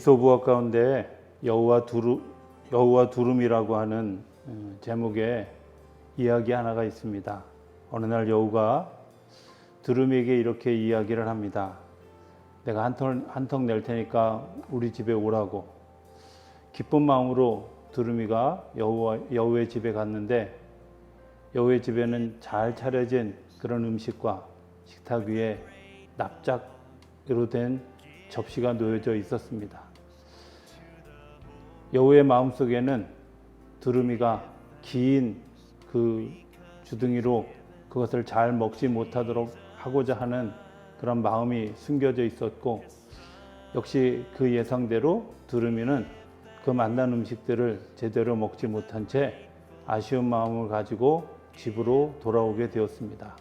이소부어 가운데 여우와 두루 여우와 두rum이라고 하는 어, 제목의 이야기 하나가 있습니다. 어느 날 여우가 두rum에게 이렇게 이야기를 합니다. 내가 한턱한턱 낼 테니까 우리 집에 오라고. 기쁜 마음으로 두루미가 여우와 여우의 집에 갔는데 여우의 집에는 잘 차려진 그런 음식과 식탁 위에 납작으로 된 접시가 놓여져 있었습니다. 여우의 마음속에는 두루미가 긴 그 주둥이로 그것을 잘 먹지 못하도록 하고자 하는 그런 마음이 숨겨져 있었고 역시 그 예상대로 두루미는 그 만난 음식들을 제대로 먹지 못한 채 아쉬운 마음을 가지고 집으로 돌아오게 되었습니다.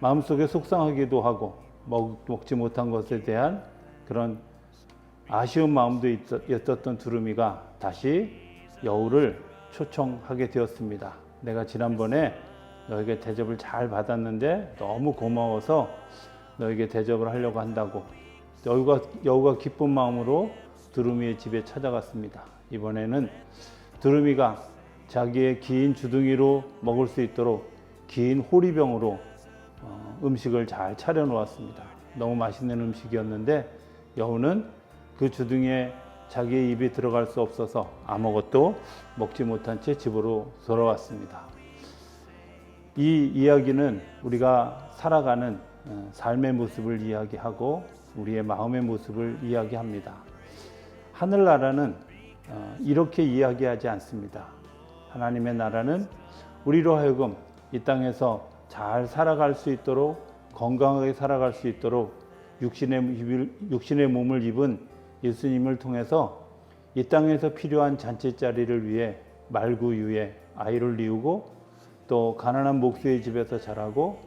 마음속에 속상하기도 하고 먹, 먹지 못한 것에 대한 그런 아쉬운 마음도 있었던 두루미가 다시 여우를 초청하게 되었습니다. 내가 지난번에 너에게 대접을 잘 받았는데 너무 고마워서 너에게 대접을 하려고 한다고 여우가, 여우가 기쁜 마음으로 두루미의 집에 찾아갔습니다. 이번에는 두루미가 자기의 긴 주둥이로 먹을 수 있도록 긴 호리병으로 어, 음식을 잘 차려 놓았습니다. 너무 맛있는 음식이었는데 여우는 그 주둥이에 자기의 입에 들어갈 수 없어서 아무것도 먹지 못한 채 집으로 돌아왔습니다. 이 이야기는 우리가 살아가는 어, 삶의 모습을 이야기하고 우리의 마음의 모습을 이야기합니다. 하늘나라는 어, 이렇게 이야기하지 않습니다. 하나님의 나라는 우리로 하여금 이 땅에서 잘 살아갈 수 있도록 건강하게 살아갈 수 있도록 육신의, 육신의 몸을 입은 예수님을 통해서 이 땅에서 필요한 잔치자리를 위해 말구유에 아이를 이우고 또 가난한 목수의 집에서 자라고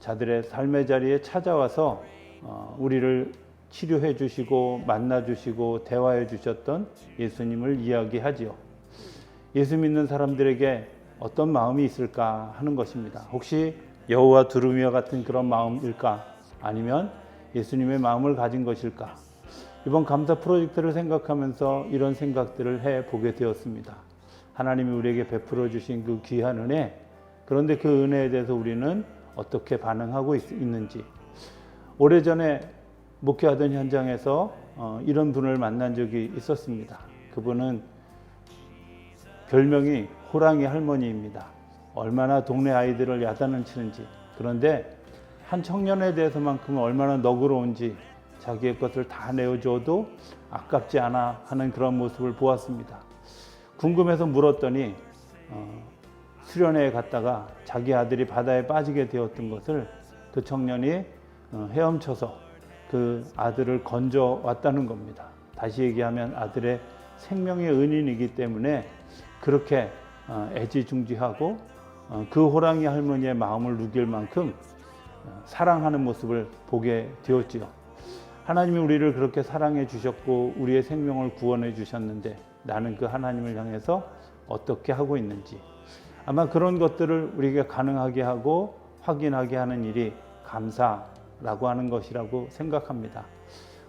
자들의 삶의 자리에 찾아와서 어, 우리를 치료해 주시고 만나 주시고 대화해 주셨던 예수님을 이야기하지요. 예수 믿는 사람들에게 어떤 마음이 있을까 하는 것입니다. 혹시 여호와 두루미와 같은 그런 마음일까? 아니면 예수님의 마음을 가진 것일까? 이번 감사 프로젝트를 생각하면서 이런 생각들을 해 보게 되었습니다. 하나님이 우리에게 베풀어 주신 그 귀한 은혜, 그런데 그 은혜에 대해서 우리는 어떻게 반응하고 있, 는지 오래전에 목회하던 현장에서 어, 이런 분을 만난 적이 있었습니다. 그분은 별명이 호랑이 할머니입니다. 얼마나 동네 아이들을 야단을 치는지 그런데 한 청년에 대해서만큼은 얼마나 너그러운지 자기의 것을 다 내어줘도 아깝지 않아 하는 그런 모습을 보았습니다. 궁금해서 물었더니 어, 수련회에 갔다가 자기 아들이 바다에 빠지게 되었던 것을 그 청년이 어, 헤엄쳐서 그 아들을 건져 왔다는 겁니다. 다시 얘기하면 아들의 생명의 은인이기 때문에 그렇게 어, 애지중지하고 어, 그 호랑이 할머니의 마음을 누길 만큼 사랑하는 모습을 보게 되었지요. 하나님이 우리를 그렇게 사랑해 주셨고 우리의 생명을 구원해 주셨는데 나는 그 하나님을 향해서 어떻게 하고 있는지 아마 그런 것들을 우리가 가능하게 하고 확인하게 하는 일이 감사라고 하는 것이라고 생각합니다.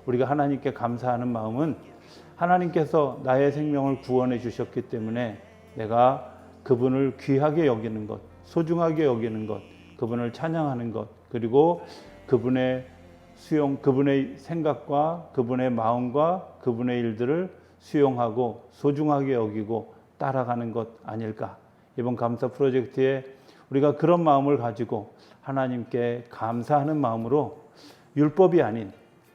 우리가 하나님께 감사하는 마음은 하나님께서 나의 생명을 구원해 주셨기 때문에 내가 그분을 귀하게 여기는 것, 소중하게 여기는 것, 그분을 찬양하는 것, 그리고 그분의 수용, 그분의 생각과 그분의 마음과 그분의 일들을 수용하고 소중하게 여기고 따라가는 것 아닐까. 이번 감사 프로젝트에 우리가 그런 마음을 가지고 하나님께 감사하는 마음으로 율법이 아닌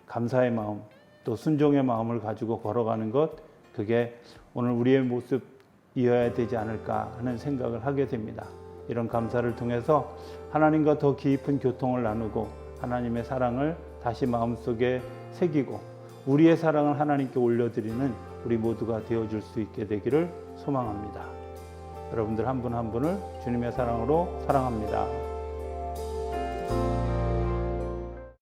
감사의 마음 또 순종의 마음을 가지고 걸어가는 것 그게 오늘 우리의 모습이어야 되지 않을까 하는 생각을 하게 됩니다. 이런 감사를 통해서 하나님과 더 깊은 교통을 나누고 하나님의 사랑을 다시 마음속에 새기고 우리의 사랑을 하나님께 올려드리는 우리 모두가 되어줄 수 있게 되기를 소망합니다. 여러분들 한 분한 분을 주님의 사랑으로 사랑합니다.